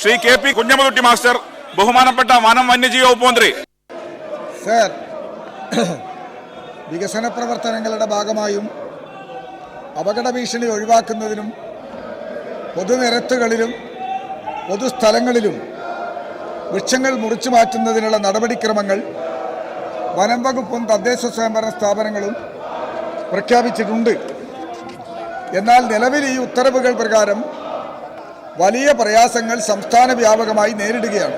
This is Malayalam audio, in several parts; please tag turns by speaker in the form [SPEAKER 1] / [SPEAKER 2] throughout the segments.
[SPEAKER 1] Shri K P Kunhammadkutty master ബഹുമാനപ്പെട്ട വനം വന്യജീവി വകുപ്പ് മന്ത്രി.
[SPEAKER 2] സർ വികസന പ്രവർത്തനങ്ങളുടെ ഭാഗമായും അപകട ഭീഷണി ഒഴിവാക്കുന്നതിനും പൊതുനിരത്തുകളിലും പൊതുസ്ഥലങ്ങളിലും വൃക്ഷങ്ങൾ മുറിച്ചു മാറ്റുന്നതിനുള്ള നടപടിക്രമങ്ങൾ വനം വകുപ്പും തദ്ദേശ സ്വയംഭരണ സ്ഥാപനങ്ങളും പ്രഖ്യാപിച്ചിട്ടുണ്ട്. എന്നാൽ നിലവിൽ ഈ ഉത്തരവുകൾ പ്രകാരം വലിയ പ്രയാസങ്ങൾ സംസ്ഥാന വ്യാപകമായി നേരിടുകയാണ്.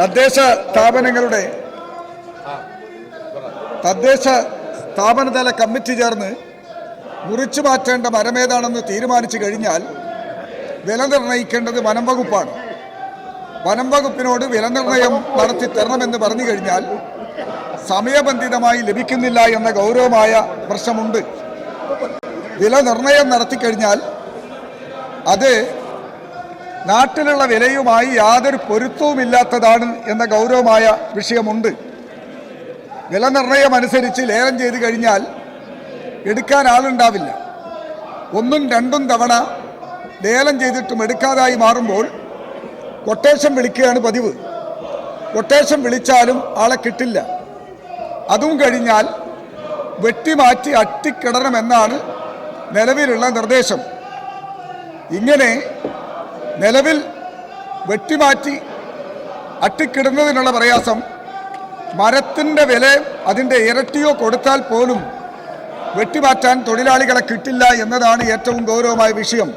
[SPEAKER 2] തദ്ദേശ സ്ഥാപനങ്ങളുടെ തദ്ദേശ സ്ഥാപനതല കമ്മിറ്റി ചേർന്ന് മുറിച്ചു മാറ്റേണ്ട മരമേതാണെന്ന് തീരുമാനിച്ചു കഴിഞ്ഞാൽ വില നിർണയിക്കേണ്ടത് വനം വകുപ്പാണ്. വനം വകുപ്പിനോട് വില നിർണയം നടത്തി തരണമെന്ന് പറഞ്ഞു കഴിഞ്ഞാൽ സമയബന്ധിതമായി ലഭിക്കുന്നില്ല എന്ന ഗൗരവമായ പ്രശ്നമുണ്ട്. വില നിർണയം നടത്തിക്കഴിഞ്ഞാൽ അത് നാട്ടിലുള്ള വിലയുമായി യാതൊരു പൊരുത്തവുമില്ലാത്തതാണ് എന്ന ഗൗരവമായ വിഷയമുണ്ട്. വില നിർണയം അനുസരിച്ച് ലേലം ചെയ്ത് കഴിഞ്ഞാൽ എടുക്കാൻ ആളുണ്ടാവില്ല. ഒന്നും രണ്ടും തവണ ലേലം ചെയ്തിട്ടും എടുക്കാതായി മാറുമ്പോൾ കൊട്ടേഷൻ വിളിക്കുകയാണ് പതിവ്. കൊട്ടേഷൻ വിളിച്ചാലും ആളെ കിട്ടില്ല. അതും കഴിഞ്ഞാൽ വെട്ടിമാറ്റി അട്ടിക്കിടണമെന്നാണ് നിലവിലുള്ള നിർദ്ദേശം. ഇങ്ങനെ നിലവിൽ വെട്ടിമാറ്റി അട്ടിക്കിടുന്നതിനുള്ള പ്രയാസം മരത്തിന്റെ വില അതിന്റെ ഇരട്ടിയോ കൊടുത്താൽ പോലും വെട്ടിമാറ്റാൻ തൊഴിലാളികളെ കിട്ടില്ല എന്നതാണ് ഏറ്റവും ഗൗരവമായ വിഷയം.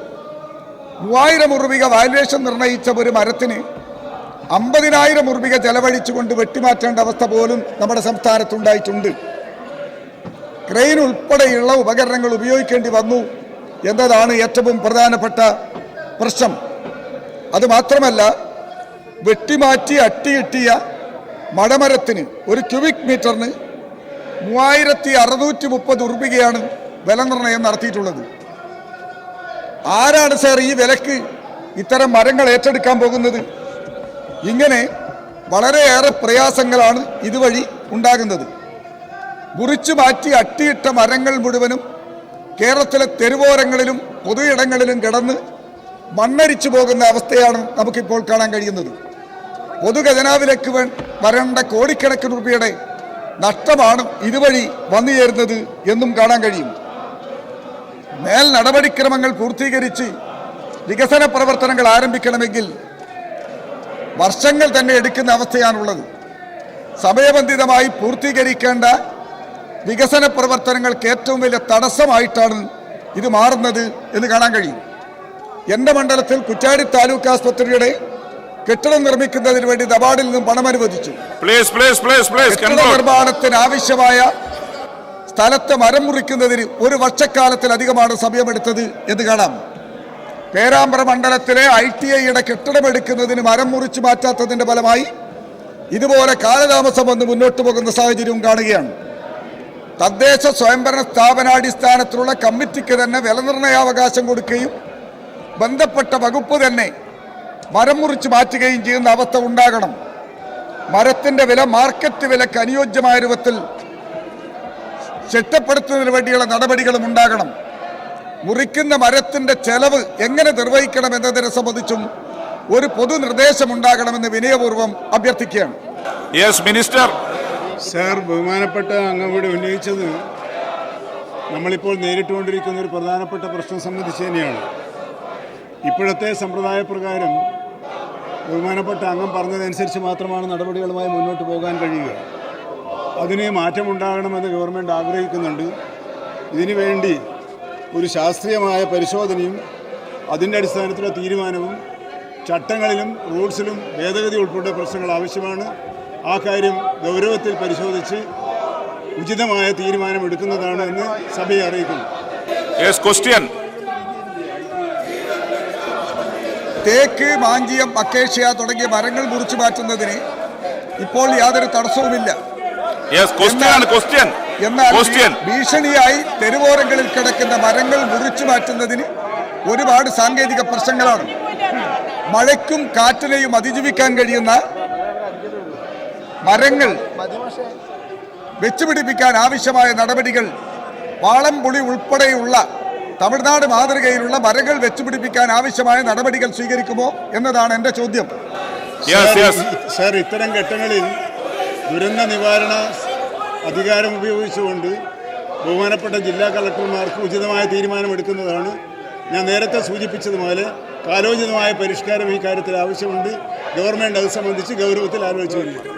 [SPEAKER 2] മൂവായിരം ഉറുപിക വാല്യുവേഷൻ നിർണയിച്ച ഒരു മരത്തിന് അമ്പതിനായിരം ഉറുപിക ചെലവഴിച്ചുകൊണ്ട് വെട്ടിമാറ്റേണ്ട അവസ്ഥ പോലും നമ്മുടെ സംസ്ഥാനത്തുണ്ടായിട്ടുണ്ട്. ക്രെയിൻ ഉൾപ്പെടെയുള്ള ഉപകരണങ്ങൾ ഉപയോഗിക്കേണ്ടി വന്നു. എന്നതാണ് ഏറ്റവും പ്രധാനപ്പെട്ട പ്രശ്നം. അതുമാത്രമല്ല വെട്ടിമാറ്റി അട്ടിയിട്ടിയ മടമരത്തിന് ഒരു ക്യൂബിക് മീറ്ററിന് മൂവായിരത്തി അറുന്നൂറ്റി മുപ്പത് ഉറുപ്പികയാണ് വില നിർണയം നടത്തിയിട്ടുള്ളത്. ആരാണ് സാർ ഈ വിലക്ക് ഇത്തരം മരങ്ങൾ ഏറ്റെടുക്കാൻ പോകുന്നത്? ഇങ്ങനെ വളരെയേറെ പ്രയാസങ്ങളാണ് ഇതുവഴി ഉണ്ടാകുന്നത്. മുറിച്ചു മാറ്റി അട്ടിയിട്ട മരങ്ങൾ മുഴുവനും കേരളത്തിലെ തെരുവോരങ്ങളിലും പൊതു ഇടങ്ങളിലും കിടന്ന് മണ്ണരിച്ചു പോകുന്ന അവസ്ഥയാണ് നമുക്കിപ്പോൾ കാണാൻ കഴിയുന്നത്. പൊതുഖജനാവിലേക്ക് വരേണ്ട കോടിക്കണക്കിന് രൂപയുടെ നഷ്ടമാണ് ഇതുവഴി വന്നു ചേരുന്നത് എന്നും കാണാൻ കഴിയും. മേൽ നടപടിക്രമങ്ങൾ പൂർത്തീകരിച്ച് വികസന പ്രവർത്തനങ്ങൾ ആരംഭിക്കണമെങ്കിൽ വർഷങ്ങൾ തന്നെ എടുക്കുന്ന അവസ്ഥയാണുള്ളത്. സമയബന്ധിതമായി പൂർത്തീകരിക്കേണ്ട വികസന പ്രവർത്തനങ്ങൾക്ക് ഏറ്റവും വലിയ തടസ്സമായിട്ടാണ് ഇത് മാറുന്നത് എന്ന് കാണാൻ കഴിയും. എന്റെ മണ്ഡലത്തിൽ കുറ്റാടി താലൂക്ക് ആസ്പത്രിയുടെ കെട്ടിടം നിർമ്മിക്കുന്നതിന് വേണ്ടി നബാർഡിൽ നിന്നും പണം അനുവദിച്ചു. കെട്ടിട നിർമ്മാണത്തിന് ആവശ്യമായ സ്ഥലത്ത് മരം മുറിക്കുന്നതിന് ഒരു വർഷക്കാലത്തിലധികമാണ് സമയമെടുത്തത് എന്ന് കാണാം. പേരാമ്പ്ര മണ്ഡലത്തിലെ ഐ ടി ഐയുടെ കെട്ടിടമെടുക്കുന്നതിന് മരം മുറിച്ചു മാറ്റാത്തതിന്റെ ഫലമായി ഇതുപോലെ കാലതാമസം വന്ന് മുന്നോട്ട് പോകുന്ന സാഹചര്യവും കാണുകയാണ്. തദ്ദേശ സ്വയംഭരണ സ്ഥാപനാടിസ്ഥാനത്തിലുള്ള കമ്മിറ്റിക്ക് തന്നെ വില നിർണയാവകാശം കൊടുക്കുകയും ബന്ധപ്പെട്ട വകുപ്പ് തന്നെ മരം മുറിച്ച് മാറ്റുകയും ചെയ്യുന്ന അവസ്ഥ ഉണ്ടാകണം. മരത്തിന്റെ വില മാർക്കറ്റ് വിലക്ക് അനുയോജ്യമായ രൂപത്തിൽ ചിട്ടപ്പെടുത്തുന്നതിന് വേണ്ടിയുള്ള നടപടികളും ഉണ്ടാകണം. മുറിക്കുന്ന മരത്തിന്റെ ചെലവ് എങ്ങനെ നിർവഹിക്കണം എന്നതിനെ സംബന്ധിച്ചും ഒരു പൊതു ഉണ്ടാകണമെന്ന് വിനയപൂർവം അഭ്യർത്ഥിക്കുകയാണ്.
[SPEAKER 1] യെസ് മിനിസ്റ്റർ
[SPEAKER 3] സാർ ബഹുമാനപ്പെട്ട അംഗം ഇവിടെ ഉന്നയിച്ചത് നമ്മളിപ്പോൾ നേരിട്ടുകൊണ്ടിരിക്കുന്ന ഒരു പ്രധാനപ്പെട്ട പ്രശ്നം സംബന്ധിച്ച് തന്നെയാണ്. ഇപ്പോഴത്തെ സമ്പ്രദായ പ്രകാരം ബഹുമാനപ്പെട്ട അംഗം പറഞ്ഞതനുസരിച്ച് മാത്രമാണ് നടപടികളുമായി മുന്നോട്ട് പോകാൻ കഴിയുക. അതിന് മാറ്റമുണ്ടാകണമെന്ന് ഗവൺമെന്റ് ആഗ്രഹിക്കുന്നുണ്ട്. ഇതിനു വേണ്ടി ഒരു ശാസ്ത്രീയമായ പരിശോധനയും അതിന്റെ അടിസ്ഥാനത്തിലുള്ള തീരുമാനവും ചട്ടങ്ങളിലും റൂൾസിലും ഭേദഗതി ഉൾപ്പെടെ പ്രശ്നങ്ങൾ ആവശ്യമാണ്. ആ കാര്യം ഗൗരവത്തിൽ പരിശോധിച്ച് ഉചിതമായ തീരുമാനം എടുക്കുന്നതാണ് എന്ന് സഭയെ അറിയിക്കുന്നു.
[SPEAKER 1] യെസ് ക്വസ്റ്റ്യൻ
[SPEAKER 2] തേക്ക് മാഞ്ചിയം അക്കേഷ്യ തുടങ്ങിയ മരങ്ങൾ മുറിച്ചു മാറ്റുന്നതിന് ഇപ്പോൾ യാതൊരു തടസ്സവുമില്ല. എന്നാൽ ഭീഷണിയായി തെരുവോരങ്ങളിൽ കിടക്കുന്ന മരങ്ങൾ മുറിച്ചു മാറ്റുന്നതിന് ഒരുപാട് സാങ്കേതിക പ്രശ്നങ്ങളാണ്. മഴയ്ക്കും കാറ്റിനെയും അതിജീവിക്കാൻ കഴിയുന്ന മരങ്ങൾ വെച്ചുപിടിപ്പിക്കാൻ ആവശ്യമായ നടപടികൾ വാളംപുളി ഉൾപ്പെടെയുള്ള തമിഴ്നാട് മാതൃകയിലുള്ള മരങ്ങൾ വെച്ചുപിടിപ്പിക്കാൻ ആവശ്യമായ നടപടികൾ സ്വീകരിക്കുമോ എന്നതാണ് എന്റെ ചോദ്യം.
[SPEAKER 1] യെസ് യെസ്
[SPEAKER 3] ഇ- സാർ ഇത്തരം ഘട്ടങ്ങളിൽ ദുരന്ത നിവാരണ അധികാരം ഉപയോഗിച്ചുകൊണ്ട് ബഹുമാനപ്പെട്ട ജില്ലാ കളക്ടർമാർക്ക് ഉചിതമായ തീരുമാനമെടുക്കുന്നതാണ്. ഞാൻ നേരത്തെ സൂചിപ്പിച്ചതുപോലെ കാലോചിതമായ പരിഷ്കാരം ഈ കാര്യത്തിൽ ആവശ്യമുണ്ട്. ഗവൺമെന്റ് അത് സംബന്ധിച്ച് ഗൗരവത്തിൽ ആലോചിച്ചു വരിക